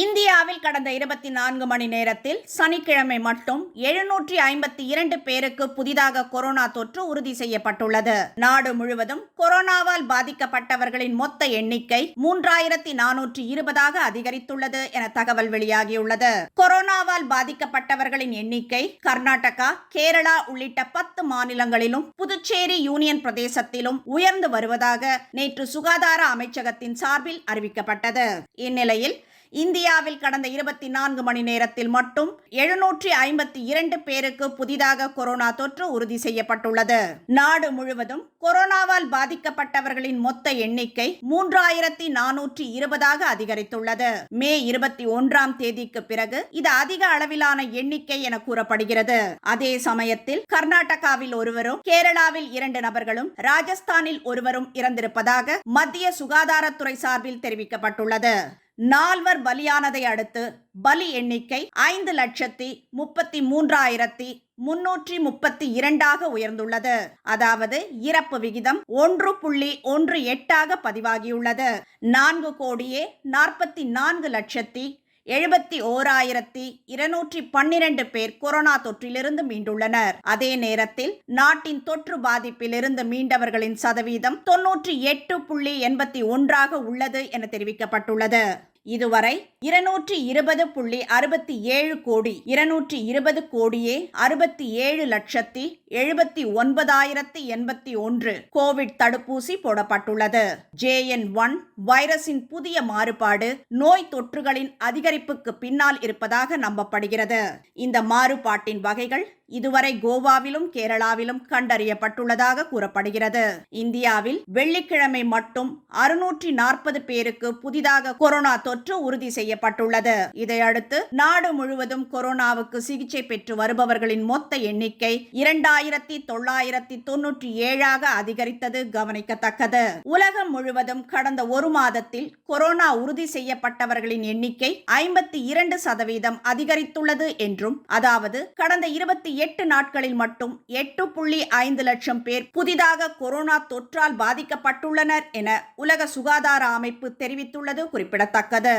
இந்தியாவில் கடந்த இருபத்தி நான்கு மணி நேரத்தில் சனிக்கிழமை மட்டும் எழுநூற்றி ஐம்பத்தி இரண்டு பேருக்கு புதிதாக கொரோனா தொற்று உறுதி செய்யப்பட்டுள்ளது. நாடு முழுவதும் கொரோனாவால் பாதிக்கப்பட்டவர்களின் மொத்த எண்ணிக்கை மூன்றாயிரத்தி நானூற்றி இருபதாக அதிகரித்துள்ளது என தகவல் வெளியாகியுள்ளது. கொரோனாவால் பாதிக்கப்பட்டவர்களின் எண்ணிக்கை கர்நாடகா கேரளா உள்ளிட்ட பத்து மாநிலங்களிலும் புதுச்சேரி யூனியன் பிரதேசத்திலும் உயர்ந்து வருவதாக நேற்று சுகாதார அமைச்சகத்தின் சார்பில் அறிவிக்கப்பட்டது. இந்நிலையில் இந்தியாவில் கடந்த இருபத்தி நான்கு மணி நேரத்தில் மட்டும் எழுநூற்றி ஐம்பத்தி இரண்டு பேருக்கு புதிதாக கொரோனா தொற்று உறுதி செய்யப்பட்டுள்ளது. நாடு முழுவதும் கொரோனாவால் பாதிக்கப்பட்டவர்களின் மொத்த எண்ணிக்கை மூன்றாயிரத்தி நானூற்றி இருபதாக அதிகரித்துள்ளது. மே இருபத்தி ஒன்றாம் தேதிக்கு பிறகு இது அதிக அளவிலான எண்ணிக்கை என கூறப்படுகிறது. அதே சமயத்தில் கர்நாடகாவில் ஒருவரும் கேரளாவில் இரண்டு நபர்களும் ராஜஸ்தானில் ஒருவரும் இறந்திருப்பதாக மத்திய சுகாதாரத்துறை சார்பில் தெரிவிக்கப்பட்டுள்ளது. நால்வர் பலியானதை அடுத்து பலி எண்ணிக்கை ஐந்து லட்சத்தி முப்பத்தி மூன்றாயிரத்தி முன்னூற்றி முப்பத்தி இரண்டாக உயர்ந்துள்ளது. அதாவது இறப்பு விகிதம் ஒன்று புள்ளி ஒன்று எட்டாக பதிவாகியுள்ளது. நான்கு கோடியே நாற்பத்தி நான்கு லட்சத்தி எழுபத்தி ஓராயிரத்தி இருநூற்றி பன்னிரண்டு பேர் கொரோனா தொற்றிலிருந்து மீண்டுள்ளனர். அதே நேரத்தில் நாட்டின் தொற்று பாதிப்பிலிருந்து மீண்டவர்களின் சதவீதம் தொன்னூற்றி எட்டு புள்ளி எண்பத்தி ஒன்றாக உள்ளது என தெரிவிக்கப்பட்டுள்ளது. இதுவரை இருநூற்றி இருபது புள்ளி அறுபத்தி ஏழு கோடி இருநூற்றி இருபது கோடியே அறுபத்தி ஏழு லட்சத்தி எழுபத்தி ஒன்பதாயிரத்தி எண்பத்தி ஒன்று கோவிட் தடுப்பூசி போடப்பட்டுள்ளது. ஜேஎன் ஒன் வைரஸின் புதிய மாறுபாடு நோய் தொற்றுகளின் அதிகரிப்புக்கு பின்னால் இருப்பதாக நம்பப்படுகிறது. இந்த மாறுபாட்டின் வகைகள் இதுவரை கோவாவிலும் கேரளாவிலும் கண்டறியப்பட்டுள்ளதாக கூறப்படுகிறது. இந்தியாவில் வெள்ளிக்கிழமை மட்டும் அறுநூற்றி நாற்பது பேருக்கு புதிதாக கொரோனா தொற்று உறுதி செய்யப்பட்டுள்ளது. இதையடுத்து நாடு முழுவதும் கொரோனாவுக்கு சிகிச்சை பெற்று வருபவர்களின் மொத்த எண்ணிக்கை இரண்டாயிரத்தி தொள்ளாயிரத்தி தொன்னூற்றி ஏழாக அதிகரித்தது கவனிக்கத்தக்கது. உலகம் முழுவதும் கடந்த ஒரு மாதத்தில் கொரோனா உறுதி செய்யப்பட்டவர்களின் எண்ணிக்கை ஐம்பத்தி இரண்டு சதவீதம் அதிகரித்துள்ளது என்றும் அதாவது கடந்த இருபத்தி எட்டு நாட்களில் மட்டும் எட்டு புள்ளி ஐந்து லட்சம் பேர் புதிதாக கொரோனா தொற்றால் பாதிக்கப்பட்டுள்ளனர் என உலக சுகாதார அமைப்பு தெரிவித்துள்ளது குறிப்பிடத்தக்கது.